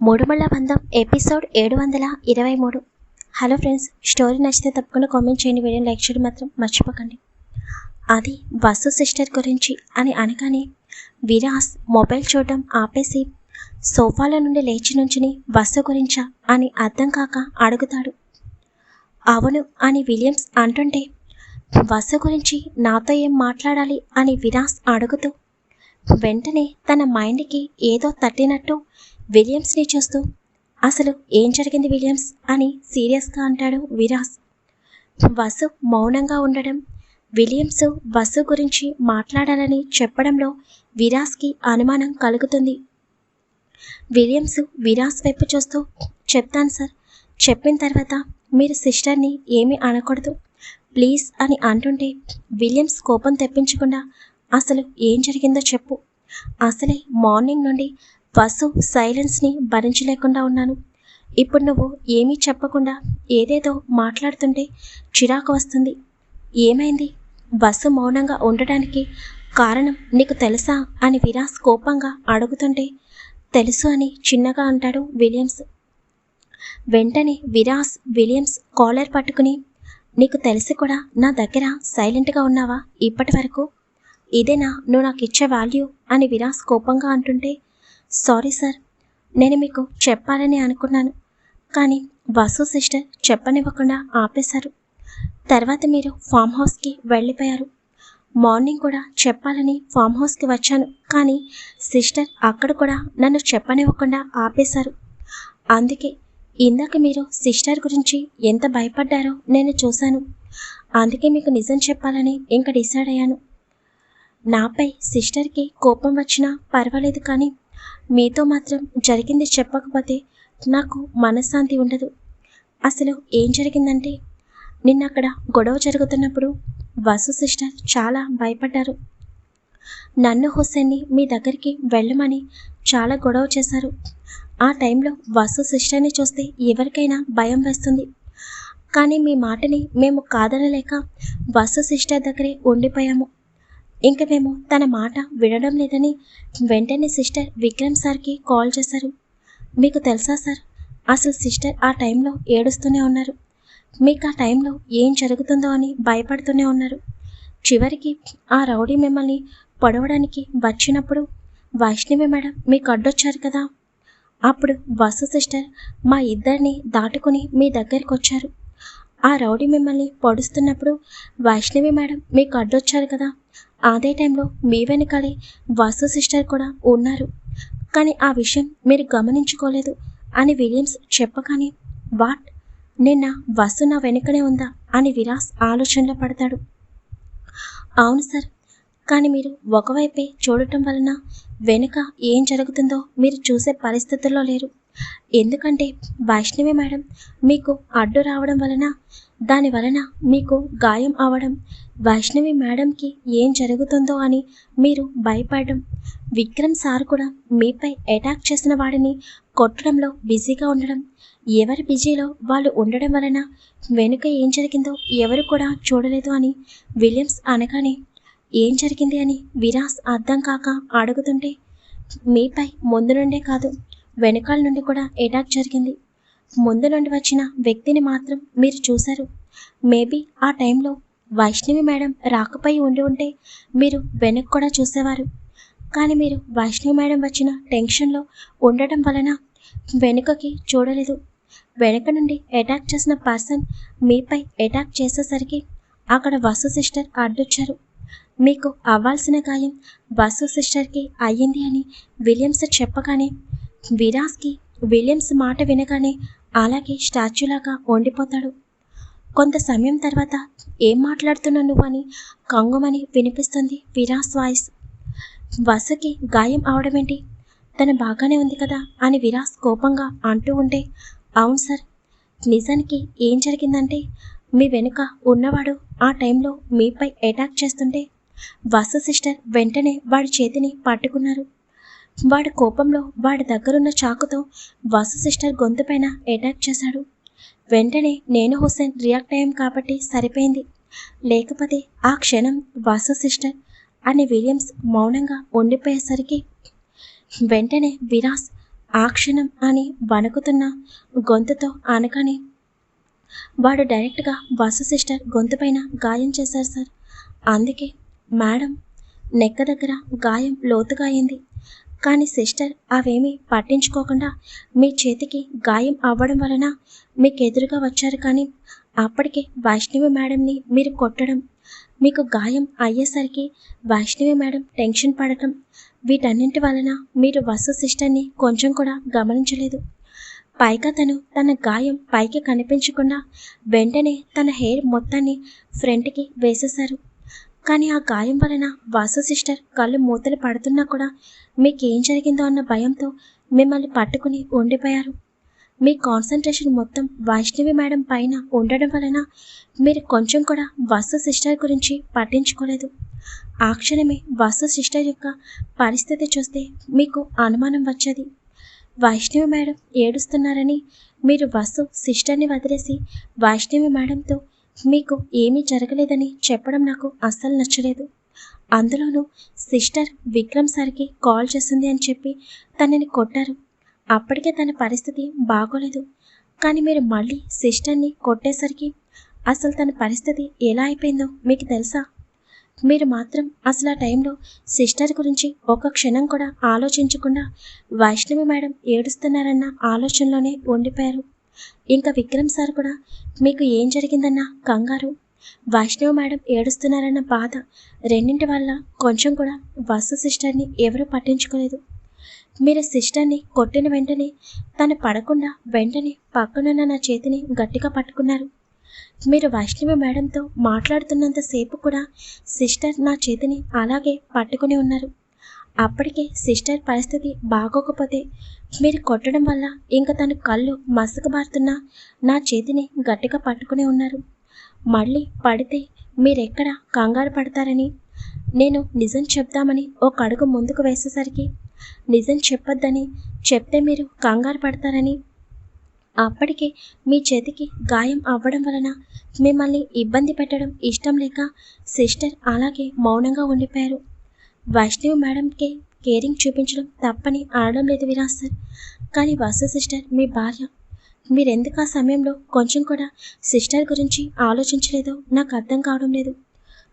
మూడుమళ్ళ బంధం ఎపిసోడ్ ఏడు వందల ఇరవై మూడు. హలో ఫ్రెండ్స్ స్టోరీ నచ్చితే తప్పకుండా కామెంట్ చేయండి వీడియో లైక్ చేయడం మాత్రం మర్చిపోకండి. అది వసు సిస్టర్ గురించి అని అనగానే విరాస్ మొబైల్ చూడడం ఆపేసి సోఫాలో నుండి లేచి నుంచుని వసు గురించా అని అర్థం కాక అడుగుతాడు. అవును అని విలియమ్స్ అంటుంటే వసు గురించి నాతో ఏం మాట్లాడాలి అని విరాస్ అడుగుతూ వెంటనే తన మైండ్కి ఏదో తట్టినట్టు విలియమ్స్ని చూస్తూ అసలు ఏం జరిగింది విలియమ్స్? అని సీరియస్గా అంటాడు విరాస్. వసు మౌనంగా ఉండడం విలియమ్స్ వసు గురించి మాట్లాడాలని చెప్పడంలో విరాస్కి అనుమానం కలుగుతుంది. విలియమ్స్ విరాస్ వైపు చూస్తూ చెప్తాను సార్ చెప్పిన తర్వాత మీరు సిస్టర్ని ఏమీ అనకూడదు ప్లీజ్ అని అంటుంటే విలియమ్స్ కోపం తెప్పించకుండా అసలు ఏం జరిగిందో చెప్పు. అసలే మార్నింగ్ నుండి వసు సైలెన్స్ని భరించలేకుండా ఉన్నాను. ఇప్పుడు నువ్వు ఏమీ చెప్పకుండా ఏదేదో మాట్లాడుతుంటే చిరాకు వస్తుంది. ఏమైంది? వసు మౌనంగా ఉండడానికి కారణం నీకు తెలుసా అని విరాస్ కోపంగా అడుగుతుంటే తెలుసు అని చిన్నగా అంటాడు విలియమ్స్. వెంటనే విరాస్ విలియమ్స్ కాలర్ పట్టుకుని నీకు తెలిసి కూడా నా దగ్గర సైలెంట్గా ఉన్నావా ఇప్పటి వరకు ఇదేనా నువ్వు నాకు ఇచ్చే వాల్యూ అని విరాస్ కోపంగా అంటుంటే సారీ సార్ నేను మీకు చెప్పాలని అనుకున్నాను. కానీ వసు సిస్టర్ చెప్పనివ్వకుండా ఆపేశారు. తర్వాత మీరు ఫామ్ హౌస్కి వెళ్ళిపోయారు. మార్నింగ్ కూడా చెప్పాలని ఫామ్ హౌస్కి వచ్చాను. కానీ సిస్టర్ అక్కడ కూడా నన్ను చెప్పనివ్వకుండా ఆపేశారు. అందుకే ఇందాక మీరు సిస్టర్ గురించి ఎంత భయపడ్డారో నేను చూశాను. అందుకే మీకు నిజం చెప్పాలని ఇంకా డిసైడ్ అయ్యాను. నాపై సిస్టర్కి కోపం వచ్చినా పర్వాలేదు కానీ మీతో మాత్రం జరిగింది చెప్పకపోతే నాకు మనశ్శాంతి ఉండదు. అసలు ఏం జరిగిందంటే నిన్న అక్కడ గొడవ జరుగుతున్నప్పుడు వసు సిస్టర్ చాలా భయపడ్డారు. నన్ను హుస్సేన్ని మీ దగ్గరికి వెళ్ళమని చాలా గొడవ చేశారు. ఆ టైంలో వసు సిస్టర్ని చూస్తే ఎవరికైనా భయం వేస్తుంది. కానీ మీ మాటని మేము కాదనలేక వసు సిస్టర్ దగ్గరే ఉండిపోయాము. ఇంక మేము తన మాట వినడం లేదని వెంటనే సిస్టర్ విక్రమ్ సార్కి కాల్ చేశారు. మీకు తెలుసా సార్? అసలు సిస్టర్ ఆ టైంలో ఏడుస్తూనే ఉన్నారు. మీకు ఆ టైంలో ఏం జరుగుతుందో అని భయపడుతూనే ఉన్నారు. చివరికి ఆ రౌడీ మిమ్మల్ని పొడవడానికి వచ్చినప్పుడు వైష్ణవి మేడం మీకు అడ్డొచ్చారు కదా? అప్పుడు వసు సిస్టర్ మా ఇద్దరిని దాటుకుని మీ దగ్గరికి వచ్చారు. ఆ రౌడీ మిమ్మల్ని పొడుస్తున్నప్పుడు వైష్ణవి మేడం మీకు అడ్డొచ్చారు కదా? అదే టైంలో మీ వెనకాలే వాసు సిస్టర్ కూడా ఉన్నారు. కానీ ఆ విషయం మీరు గమనించుకోలేదు అని విలియమ్స్ చెప్పగానే వాట్? నిన్న వసు నా వెనుకనే ఉందా? అని విరాస్ ఆలోచనలో పడతాడు. అవును సార్. కానీ మీరు ఒకవైపే చూడటం వలన వెనుక ఏం జరుగుతుందో మీరు చూసే పరిస్థితుల్లో లేరు. ఎందుకంటే వైష్ణవి మేడం మీకు అడ్డు రావడం వలన దాని వలన మీకు గాయం అవడం వైష్ణవి మేడంకి ఏం జరుగుతుందో అని మీరు భయపడడం విక్రమ్ సార్ కూడా మీపై అటాక్ చేసిన వాడిని కొట్టడంలో బిజీగా ఉండడం ఎవరి బిజీలో వాళ్ళు ఉండడం వలన వెనుక ఏం జరిగిందో ఎవరు కూడా చూడలేదు అని విలియమ్స్ అనగానే ఏం జరిగింది అని విరాస్ అర్థం కాక అడుగుతుంటే మీపై ముందు నుండే కాదు వెనకాల నుండి కూడా అటాక్ జరిగింది. ముందు నుండి వచ్చిన వ్యక్తిని మాత్రం మీరు చూశారు. మేబీ ఆ టైంలో వైష్ణవి మేడం రాకపోయి ఉండి ఉంటే మీరు వెనక్కి కూడా చూసేవారు. కానీ మీరు వైష్ణవి మేడం వచ్చిన టెన్షన్లో ఉండటం వలన వెనుకకి చూడలేదు. వెనక నుండి అటాక్ చేసిన పర్సన్ మీపై అటాక్ చేసేసరికి అక్కడ వసు సిస్టర్ అడ్డొచ్చారు. మీకు అవ్వాల్సిన గాయం వసు సిస్టర్కి అయ్యింది అని విలియమ్స్ చెప్పగానే విరాస్కి విలియమ్స్ మాట వినగానే అలాగే స్టాచ్యూలాగా వండిపోతాడు కొంత సమయం తర్వాత ఏం మాట్లాడుతున్నావు నువ్వు అని కంగుమని వినిపిస్తుంది విరాస్ వాయిస్. వసుకి గాయం అవడమేంటి తను బాగానే ఉంది కదా అని విరాస్ కోపంగా అంటూ ఉంటే అవును సార్ నిజానికి ఏం జరిగిందంటే మీ వెనుక ఉన్నవాడు ఆ టైంలో మీపై అటాక్ చేస్తుంటే వసు సిస్టర్ వెంటనే వాడి చేతిని పట్టుకున్నారు. వాడి కోపంలో వాడి దగ్గరున్న చాకుతో వాసు సిస్టర్ గొంతుపైన అటాక్ చేశాడు. వెంటనే నేను హుసేన్ రియాక్ట్ అయ్యాం కాబట్టి సరిపోయింది. లేకపోతే ఆ క్షణం వాసు సిస్టర్ అని విలియమ్స్ మౌనంగా ఉండిపోయేసరికి వెంటనే విరాస్ ఆ క్షణం అని వణుకుతున్న గొంతుతో అనగానే వాడు డైరెక్ట్గా వాసు సిస్టర్ గొంతు పైన గాయం చేశారు సార్. అందుకే మేడం నెక్క దగ్గర గాయం లోతుగా అయింది. కానీ సిస్టర్ అవేమీ పట్టించుకోకుండా మీ చేతికి గాయం అవ్వడం వలన మీకు ఎదురుగా వచ్చారు కానీ అప్పటికే వైష్ణవి మేడంని మీరు కొట్టడం మీకు గాయం అయ్యేసరికి వైష్ణవి మేడం టెన్షన్ పడటం వీటన్నింటి వలన మీరు వసు సిస్టర్ని కొంచెం కూడా గమనించలేదు. పైగా తను తన గాయం పైకి కనిపించకుండా వెంటనే తన హెయిర్ మొత్తాన్ని ఫ్రంట్కి వేసేశారు. కానీ ఆ గాయం వలన వాసు సిస్టర్ కళ్ళు మూతలు పడుతున్నా కూడా మీకేం జరిగిందో అన్న భయంతో మిమ్మల్ని పట్టుకుని ఉండిపోయారు. మీ కాన్సన్ట్రేషన్ మొత్తం వైష్ణవి మేడం పైన ఉండడం వలన మీరు కొంచెం కూడా వసు సిస్టర్ గురించి పట్టించుకోలేదు. ఆ క్షణమే వసు సిస్టర్ యొక్క పరిస్థితి చూస్తే మీకు అనుమానం వచ్చేది. వైష్ణవి మేడం ఏడుస్తున్నారని మీరు వసు సిస్టర్ని వదిలేసి వైష్ణవి మేడంతో మీకు ఏమీ జరగలేదని చెప్పడం నాకు అస్సలు నచ్చలేదు. అందులోనూ సిస్టర్ విక్రమ్ సార్కి కాల్ చేసింది అని చెప్పి తనని కొట్టారు. అప్పటికే తన పరిస్థితి బాగోలేదు. కానీ మీరు మళ్ళీ సిస్టర్ని కొట్టేసరికి అసలు తన పరిస్థితి ఎలా అయిపోయిందో మీకు తెలుసా? మీరు మాత్రం అసలు ఆ టైంలో సిస్టర్ గురించి ఒక క్షణం కూడా ఆలోచించకుండా వైష్ణవి మేడం ఏడుస్తున్నారన్న ఆలోచనలోనే ఉండిపోయారు. ఇంకా విక్రమ్ సార్ కూడా. మీకు ఏం జరిగిందన్న కంగారు? వైష్ణవ్ మేడం ఏడుస్తున్నారన్న బాధ రెండింటి వల్ల కొంచెం కూడా వసు సిస్టర్ని ఎవరూ పట్టించుకోలేదు. మీరు సిస్టర్ని కొట్టిన వెంటనే తను పడకుండా వెంటనే పక్కనున్న నా చేతిని గట్టిగా పట్టుకున్నారు. మీరు వైష్ణవి మేడంతో మాట్లాడుతున్నంతసేపు కూడా సిస్టర్ నా చేతిని అలాగే పట్టుకుని ఉన్నారు. అప్పటికే సిస్టర్ పరిస్థితి బాగోకపోతే మీరు కొట్టడం వల్ల ఇంకా తన కళ్ళు మసకబారుతున్నా నా చేతిని గట్టిగా పట్టుకుని ఉన్నారు. మళ్ళీ పడితే మీరెక్కడ కంగారు పడతారని? నేను నిజం చెప్దామని ఒక అడుగు ముందుకు వేసేసరికి నిజం చెప్పొద్దని చెప్తే మీరు కంగారు పడతారని? అప్పటికే మీ చేతికి గాయం అవ్వడం వలన మిమ్మల్ని ఇబ్బంది పెట్టడం ఇష్టం లేక సిస్టర్ అలాగే మౌనంగా ఉండిపోయారు. వైష్ణవి మేడంకి కేరింగ్ చూపించడం తప్పని అనడం లేదు విరాజ్ సార్. కానీ వాసు సిస్టర్ మీ భార్య మీరెందుకు ఆ సమయంలో కొంచెం కూడా సిస్టర్ గురించి ఆలోచించలేదో నాకు అర్థం కావడం లేదు.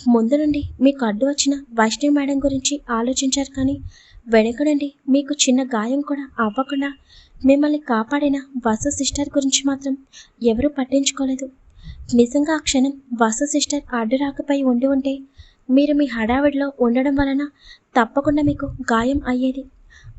ముందు నుండి మీకు అడ్డు వచ్చిన వైష్ణవి మేడం గురించి ఆలోచించారు కానీ వెనుక నుండి మీకు చిన్న గాయం కూడా అవ్వకుండా మిమ్మల్ని కాపాడిన వసు సిస్టర్ గురించి మాత్రం ఎవరూ పట్టించుకోలేదు. నిజంగా ఆ క్షణం వసు సిస్టర్ అడ్డు రాకపోయి ఉండి ఉంటే మీరు మీ హడావిడిలో ఉండడం వలన తప్పకుండా మీకు గాయం అయ్యేది.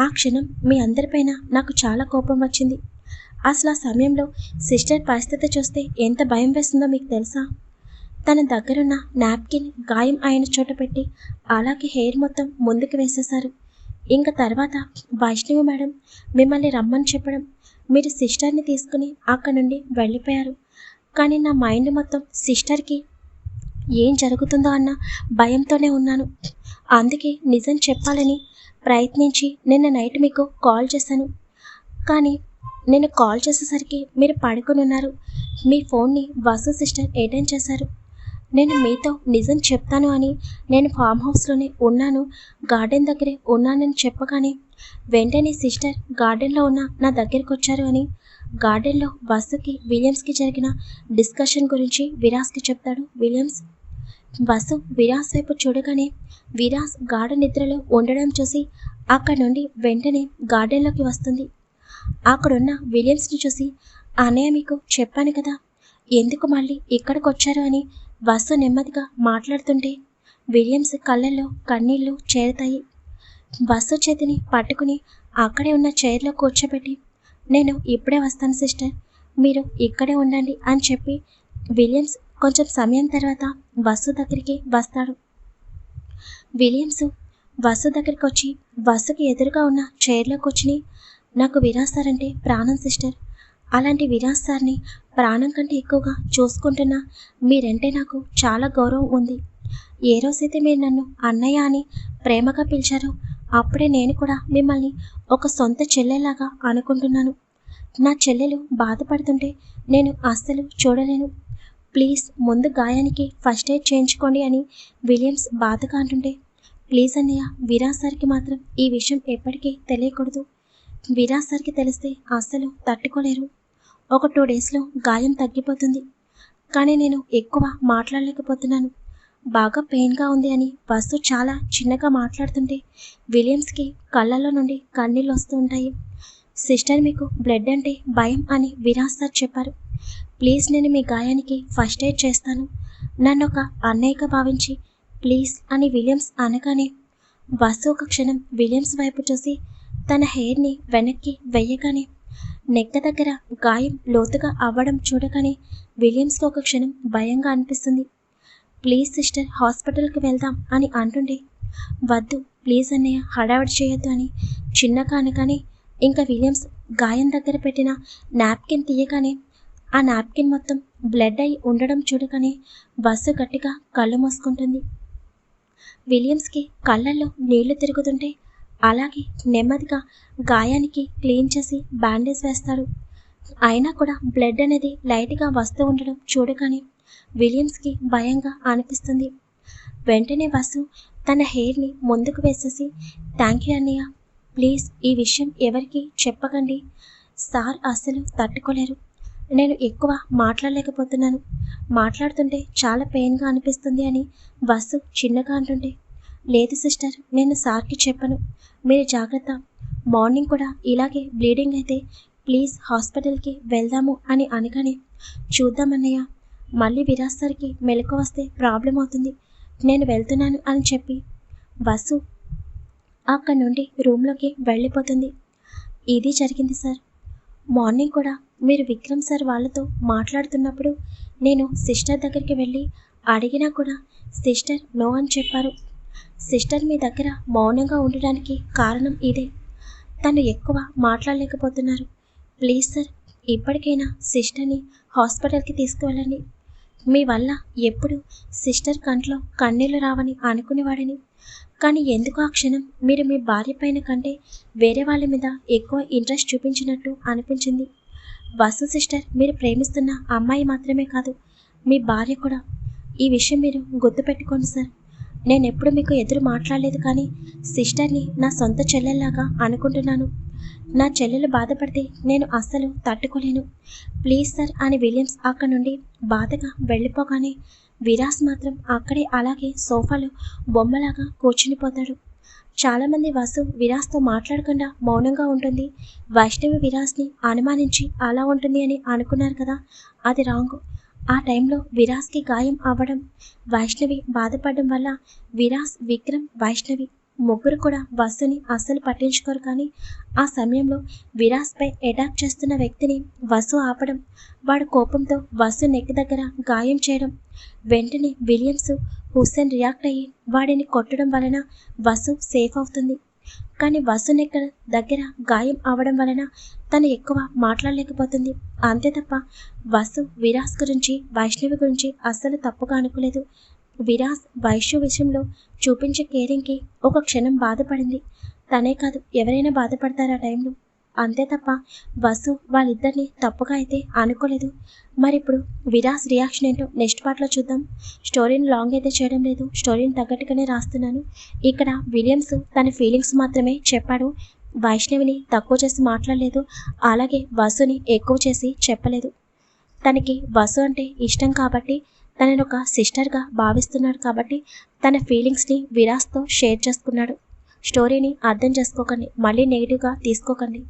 ఆ క్షణం మీ అందరిపైన నాకు చాలా కోపం వచ్చింది. అసలు ఆ సమయంలో సిస్టర్ పరిస్థితి చూస్తే ఎంత భయం వేస్తుందో మీకు తెలుసా? తన దగ్గరున్న నాప్కిన్ గాయం అయిన చోట పెట్టి అలాగే హెయిర్ మొత్తం ముందుకు వేసేశారు. ఇంకా తర్వాత వైష్ణవి మేడం మిమ్మల్ని రమ్మని చెప్పడం మీరు సిస్టర్ని తీసుకుని అక్కడ నుండి వెళ్ళిపోయారు. కానీ నా మైండ్ మొత్తం సిస్టర్కి ఏం జరుగుతుందో అన్న భయంతోనే ఉన్నాను. అందుకే నిజం చెప్పాలని ప్రయత్నించి నిన్న నైట్ మీకు కాల్ చేశాను. కానీ నేను కాల్ చేసేసరికి మీరు పడుకుని ఉన్నారు. మీ ఫోన్ని వసు సిస్టర్ అటెండ్ చేశారు. నేను మీతో నిజం చెప్తాను అని నేను ఫామ్ హౌస్లోనే ఉన్నాను. గార్డెన్ దగ్గరే ఉన్నానని చెప్పగానే వెంటనే సిస్టర్ గార్డెన్లో ఉన్న నా దగ్గరికి వచ్చారు అని గార్డెన్లో వసుకి విలియమ్స్కి జరిగిన డిస్కషన్ గురించి విరాస్కి చెప్తాడు విలియమ్స్. వసు విరాస్ వైపు చూడగానే విరాస్ గాఢ నిద్రలో ఉండడం చూసి అక్కడ నుండి వెంటనే గార్డెన్లోకి వస్తుంది. అక్కడున్న విలియమ్స్ని చూసి అన్నయ్య మీకు చెప్పాను కదా ఎందుకు మళ్ళీ ఇక్కడికి వచ్చారు? అని వసు నెమ్మదిగా మాట్లాడుతుంటే విలియమ్స్ కళ్ళల్లో కన్నీళ్ళు చేరుతాయి. వసు చేతిని పట్టుకుని అక్కడే ఉన్న చైర్లో కూర్చోబెట్టి నేను ఇప్పుడే వస్తాను సిస్టర్. మీరు ఇక్కడే ఉండండి అని చెప్పి విలియమ్స్ కొంచెం సమయం తర్వాత వసు దగ్గరికి వస్తాడు. విలియమ్స్ వసు దగ్గరికి వచ్చి వసుకి ఎదురుగా ఉన్న చైర్లో కూర్చుని నాకు విరాజ్ సార్ అంటే ప్రాణం సిస్టర్. అలాంటి విరాజ్ సార్ని ప్రాణం కంటే ఎక్కువగా చూసుకుంటున్న మీరంటే నాకు చాలా గౌరవం ఉంది. ఏ రోజైతే మీరు నన్ను అన్నయ్య అని ప్రేమగా పిలిచారో అప్పుడే నేను కూడా మిమ్మల్ని ఒక సొంత చెల్లెలాగా అనుకుంటున్నాను. నా చెల్లెలు బాధపడుతుంటే నేను అస్సలు చూడలేను. ప్లీజ్ ముందు గాయానికి ఫస్ట్ ఎయిడ్ చేయించుకోండి అని విలియమ్స్ బాధగా అంటుంటే ప్లీజ్ అన్నయ్య విరాజ్ సార్కి మాత్రం ఈ విషయం ఎప్పటికీ తెలియకూడదు. విరాజ్ సార్కి తెలిస్తే అస్సలు తట్టుకోలేరు. ఒక టూ డేస్లో గాయం తగ్గిపోతుంది. కానీ నేను ఎక్కువ మాట్లాడలేకపోతున్నాను. బాగా పెయిన్గా ఉంది అని బస్సు చాలా చిన్నగా మాట్లాడుతుంటే విలియమ్స్కి కళ్ళల్లో నుండి కన్నీళ్ళు వస్తూ ఉంటాయి. సిస్టర్ మీకు బ్లడ్ అంటే భయం అని విరాజ్ సార్ చెప్పారు. ప్లీజ్ నేను మీ గాయానికి ఫస్ట్ ఎయిడ్ చేస్తాను. నన్ను ఒక అన్నయ్యగా భావించి ప్లీజ్ అని విలియమ్స్ అనగానే బస్సు ఒక క్షణం విలియమ్స్ వైపు చూసి తన హెయిర్ని వెనక్కి వెయ్యగానే నెక్క దగ్గర గాయం లోతుగా అవ్వడం చూడగానే విలియమ్స్కి ఒక క్షణం భయంగా అనిపిస్తుంది. ప్లీజ్ సిస్టర్ హాస్పిటల్కి వెళ్దాం అని అంటుండే. వద్దు ప్లీజ్ అన్నయ్య హడావిడి చేయొద్దు అని. చిన్న అనగానే ఇంకా విలియమ్స్ గాయం దగ్గర పెట్టిన నాప్కిన్ తీయగానే ఆ నాప్కిన్ మొత్తం బ్లడ్ అయి ఉండడం చూడగానే బస్సు గట్టిగా కళ్ళు మూసుకుంటుంది. విలియమ్స్కి కళ్ళల్లో నీళ్ళు తిరుగుతుంటే అలాగే నెమ్మదిగా గాయానికి క్లీన్ చేసి బ్యాండేజ్ వేస్తాడు అయినా కూడా బ్లడ్ అనేది లైట్గా వస్తూ ఉండడం చూడగానే విలియమ్స్కి భయంగా అనిపిస్తుంది. వెంటనే వసు తన హెయిర్ని ముందుకు వేసేసి థ్యాంక్ యూ అన్నయ్య. ప్లీజ్ ఈ విషయం ఎవరికి చెప్పకండి. సార్ అస్సలు తట్టుకోలేరు. నేను ఎక్కువ మాట్లాడలేకపోతున్నాను. మాట్లాడుతుంటే చాలా పెయిన్గా అనిపిస్తుంది అని బస్సు చిన్నగా అంటుంటే లేదు సిస్టర్ నేను సార్కి చెప్పను. మీరు జాగ్రత్త. మార్నింగ్ కూడా ఇలాగే బ్లీడింగ్ అయితే ప్లీజ్ హాస్పిటల్కి వెళ్దాము అని అనగానే చూద్దామన్నయ్య మళ్ళీ విరాజ్ సార్కి మెలకు వస్తే ప్రాబ్లం అవుతుంది. నేను వెళ్తున్నాను అని చెప్పి బస్సు అక్కడి నుండి రూమ్లోకి వెళ్ళిపోతుంది. ఇది జరిగింది సార్. మార్నింగ్ కూడా మీరు విక్రమ్ సార్ వాళ్ళతో మాట్లాడుతున్నప్పుడు నేను సిస్టర్ దగ్గరికి వెళ్ళి అడిగినా కూడా సిస్టర్ నో అని చెప్పారు. సిస్టర్ మీ దగ్గర మౌనంగా ఉండడానికి కారణం ఇదే. తను ఎక్కువ మాట్లాడలేకపోతున్నారు. ప్లీజ్ సార్ ఇప్పటికైనా సిస్టర్ని హాస్పిటల్కి తీసుకువెళ్ళండి. మీ వల్ల ఎప్పుడు సిస్టర్ కంట్లో కన్నీళ్ళు రావని అనుకునేవాడని. కానీ ఎందుకు ఆ క్షణం? మీరు మీ భార్య పైన కంటే వేరే వాళ్ళ మీద ఎక్కువ ఇంట్రెస్ట్ చూపించినట్టు అనిపించింది. వసు సిస్టర్ మీరు ప్రేమిస్తున్న అమ్మాయి మాత్రమే కాదు మీ భార్య కూడా. ఈ విషయం మీరు గుర్తుపెట్టుకోండి సార్. నేను ఎప్పుడు మీకు ఎదురు మాట్లాడలేదు కానీ సిస్టర్ని నా సొంత చెల్లెల్లాగా అనుకుంటున్నాను. నా చెల్లెలు బాధపడితే నేను అస్సలు తట్టుకోలేను. ప్లీజ్ సార్ అని విలియమ్స్ అక్కడ నుండి బాధగా వెళ్ళిపోగానే విరాస్ మాత్రం అక్కడే అలాగే సోఫాలో బొమ్మలాగా కూర్చునిపోతాడు. చాలామంది వసు విరాస్తో మాట్లాడకుండా మౌనంగా ఉంటుంది. వైష్ణవి విరాస్ని అనుమానించి అలా ఉంటుంది అని అనుకున్నారు కదా అది రాంగ్. ఆ టైంలో విరాస్కి గాయం అవ్వడం వైష్ణవి బాధపడడం వల్ల విరాస్ విక్రమ్ వైష్ణవి ముగ్గురు కూడా వసుని అస్సలు పట్టించుకోరు కానీ ఆ సమయంలో విరాజ్పై అటాక్ చేస్తున్న వ్యక్తిని వసు ఆపడం వాడు కోపంతో వసు నెక్ దగ్గర గాయం చేయడం వెంటనే విలియమ్స్ హుస్సేన్ రియాక్ట్ అయ్యి వాడిని కొట్టడం వలన వసు సేఫ్ అవుతుంది. కానీ వసు నెక్క దగ్గర గాయం అవడం వలన తను ఎక్కువ మాట్లాడలేకపోతుంది. అంతే తప్ప వసు విరాస్ గురించి వైష్ణవి గురించి అస్సలు తప్పుగా అనుకోలేదు. విరాస్ వైశ్య విషయంలో చూపించే కేరింగ్కి ఒక క్షణం బాధపడింది. తనే కాదు ఎవరైనా బాధపడతారు ఆ టైంలో? అంతే తప్ప వసు వాళ్ళిద్దరిని తప్పుగా అయితే అనుకోలేదు మరి ఇప్పుడు విరాస్ రియాక్షన్ ఏంటో నెక్స్ట్ పార్ట్లో చూద్దాం. స్టోరీని లాంగ్ అయితే చేయడం లేదు. స్టోరీని తగ్గట్టుగానే రాస్తున్నాను. ఇక్కడ విలియమ్స్ తన ఫీలింగ్స్ మాత్రమే చెప్పాడు. వైష్ణవిని తక్కువ చేసి మాట్లాడలేదు. అలాగే వసుని ఎక్కువ చేసి చెప్పలేదు. తనకి వసు అంటే ఇష్టం కాబట్టి తనని ఒక సిస్టర్గా భావిస్తున్నాడు కాబట్టి తన ఫీలింగ్స్ని విరాస్తో షేర్ చేసుకున్నాడు. స్టోరీని అర్థం చేసుకోకండి. మళ్ళీ నెగిటివ్గా తీసుకోకండి.